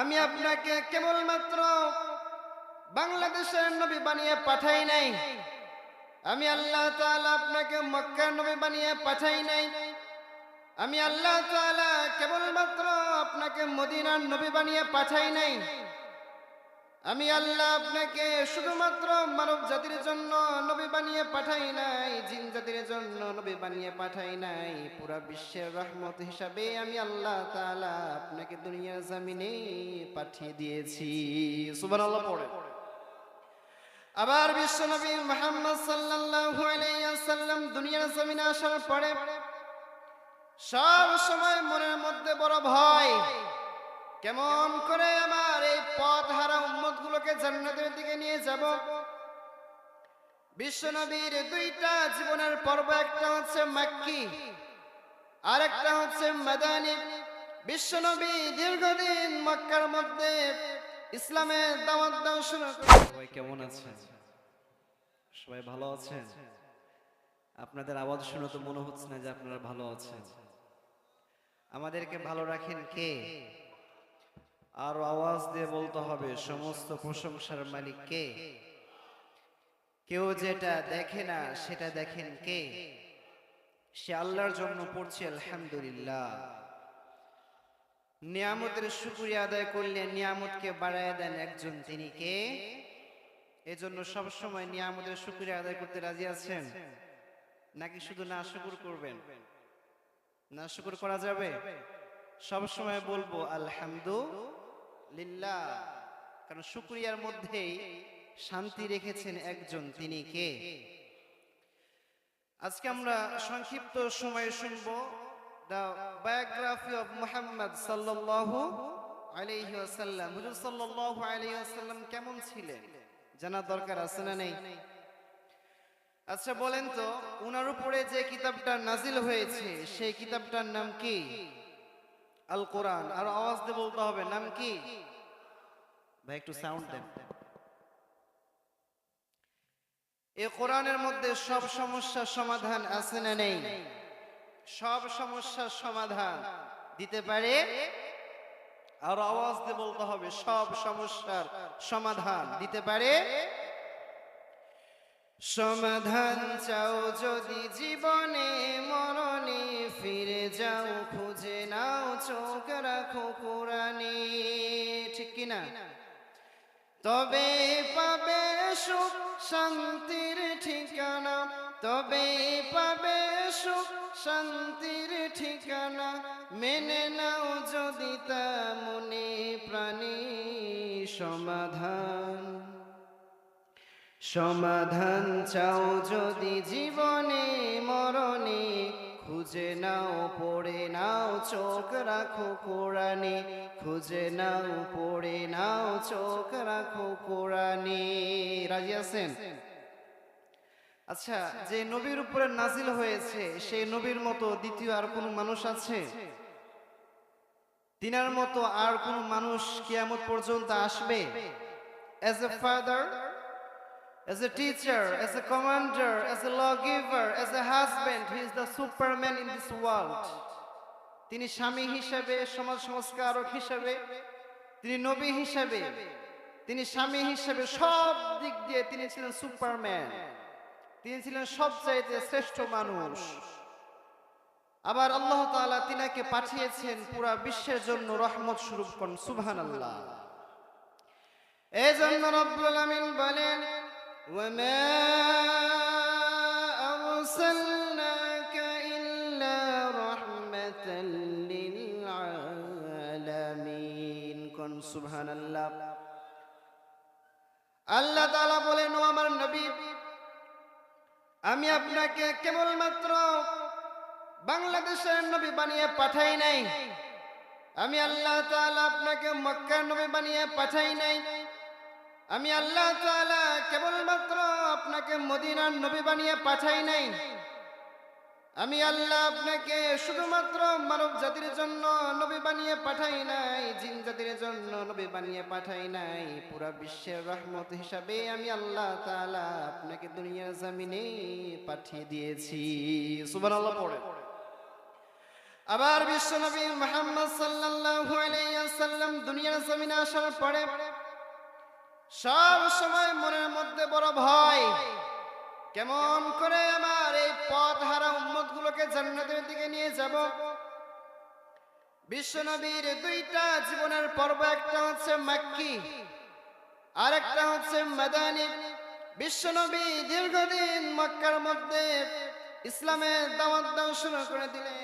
আমি আপনাকে কেবলমাত্র বাংলাদেশের নবী বানিয়ে পাঠাই নাই। আমি আল্লাহ তাআলা আপনাকে মক্কার নবী বানিয়ে পাঠাই নাই। আমি আল্লাহ তাআলা কেবলমাত্র আপনাকে মদিনার নবী বানিয়ে পাঠাই নাই। আমি আল্লাহ আপনাকে শুধুমাত্র মানব জাতির জন্য নবী বানিয়ে পাঠাই নাই, জিন জাতির জন্য নবী বানিয়ে পাঠাই নাই। পুরা বিশ্বের রহমত হিসাবে আমি আল্লাহ তাআলা আপনাকে দুনিয়ার জামিনে পাঠিয়ে দিয়েছি। সুবান সুবহানাল্লাহ পড়ে। আবার বিশ্ব নবী মুহাম্মদ সাল্লাল্লাহু আলাইহি দুনিয়ার জমিনে আসার পরে সব সময় মনের মধ্যে বড় ভয়। কেমন করে আমার এই পথ হারা উম্মত গুলোকে জান্নাতের দিকে নিয়ে যাব? বিশ্বনবীর দুইটা জীবনের পর্ব, একটা হচ্ছে মাক্কি আর একটা হচ্ছে মাদানি। বিশ্বনবী দীর্ঘদিন মক্কার মধ্যে ইসলামের দাওয়াত দেওয়া শুরু সবাই কেমন আছেন? সবাই ভালো আছেন? আপনাদের আওয়াজ শুনে তো মনে হচ্ছে না যে আপনারা ভালো আছেন। আমাদেরকে ভালো রাখেন কে? আর আওয়াজ দিয়ে বলতে হবে, সমস্ত প্রশংসার মালিক কে? কেউ যেটা দেখে না, সেটা দেখেন কে? সে আল্লাহর জন্য পড়ছে, আলহামদুলিল্লাহ। নিয়ামতের শুকরিয়া আদায় করলে নিয়ামতকে বাড়ায় দেন একজন, তিনি কে? এজন্য সব সময় নিয়ামতের শুকরিয়া আদায় করতে রাজি আছেন? নাকি শুধু না শুকুর করবেন? না শুকুর করা যাবে? সব সময় বলব আলহামদুলিল্লাহ কারণ শুকরিয়ার মধ্যেই শান্তি রেখেছেন একজন, তিনি কে? আজকে আমরা সংক্ষিপ্ত সময়ে শুনব দ্য বায়োগ্রাফি অফ মুহাম্মদ সাল্লাল্লাহু আলাইহি ওয়াসাল্লাম। হুজুর সাল্লাল্লাহু আলাইহি ওয়াসাল্লাম কেমন ছিলেন? জানার দরকার আছে না নেই? আচ্ছা বলেন তো, উনার উপরে যে কিতাবটা নাজিল হয়েছে, সেই কিতাবটার নাম কি? আল কোরআন আর আওয়াজ দিয়ে বলতে হবে নাম কি? ভাই একটু সাউন্ড দেন। এই কোরআনের মধ্যে সব সমস্যার সমাধান আছে না নেই? সব সমস্যার সমাধান দিতে পারে? আর আওয়াজ দিয়ে বলতে হবে সব সমস্যার সমাধান দিতে পারে? সমাধান চাও যদি জীবনে মরণে ফিরে যাও, খুঁজে নাও, চোখ রাখো কোরআনে। ঠিক কিনা তবে পাবে সুখ, শান্তির ঠিকানা। তবে পাবে সুখ, শান্তির ঠিকানা। মেনে নাও যদি তা মনে প্রাণী সমাধান। সমাধান চাও যদি জীবনে, মরণে, খুঁজে নাও, পড়ে নাও, চোখ রাখো কোরআনে, খুঁজে নাও, পড়ে নাও, চোখ রাখো কোরআনে। রাজি আছেন? আচ্ছা যে নবীর উপরে নাজিল হয়েছে, সেই নবীর মতো দ্বিতীয় আর কোন মানুষ আছে? তিনার মতো আর কোন মানুষ কিয়ামত পর্যন্ত আসবে? As a father As a teacher, as a commander, as a lawgiver, as a husband, he is the superman in this world. তিনি স্বামী হিসাবে সমাজ সংস্কারক হিসাবে তিনি নবী হিসাবে তিনি স্বামী হিসাবে সব দিক দিয়ে তিনি ছিলেন সুপারম্যান তিনি ছিলেন সবচাইতে শ্রেষ্ঠ মানুষ। আবার আল্লাহ তাআলা তিনাকে পাঠিয়েছেন পুরা বিশ্বের জন্য রহমত স্বরূপ করুন সুবহানাল্লাহ। এই জন্য রব্বুল আলামিন বলেন وما أرسلناك إلا رحمة للعالمين كن سبحان الله আল্লাহ তাআলা বলেন ও আমার নবী আমি আপনাকে কেবলমাত্র বাংলাদেশের নবী বানিয়ে পাঠাই নাই আমি আল্লাহ তাআলা আপনাকে মক্কার নবী বানিয়ে পাঠাই নাই আমি আল্লাহ তাআলা কেবলমাত্র আপনাকে মদিনার নবী বানিয়ে পাঠাই নাই। আমি আল্লাহ আপনাকে শুধুমাত্র মানব জাতির জন্য নবী বানিয়ে পাঠাই নাই, জিন জাতির জন্য নবী বানিয়ে পাঠাই নাই। পুরা বিশ্বের রহমত হিসাবে আমি আল্লাহ তাআলা আপনাকে দুনিয়ার জামিনে পাঠিয়ে দিয়েছি। সুবহানাল্লাহ পড়ে। আবার বিশ্বনবী মুহাম্মদ সাল্লাল্লাহু আলাইহি দুনিয়ার জমিনে আসার পরে সব সময় মনের মধ্যে বড় ভয়। কেমন করে আমার এই পথ হারা উম্মত গুলোকে জান্নাতের দিকে নিয়ে যাব? বিশ্বনবীর দুইটা জীবনের পর্ব, একটা হচ্ছে মাক্কি আর একটা হচ্ছে মাদানী। বিশ্বনবী দীর্ঘদিন মক্কার মধ্যে ইসলামের দাওয়াত দাও শুরু করে দিলেন।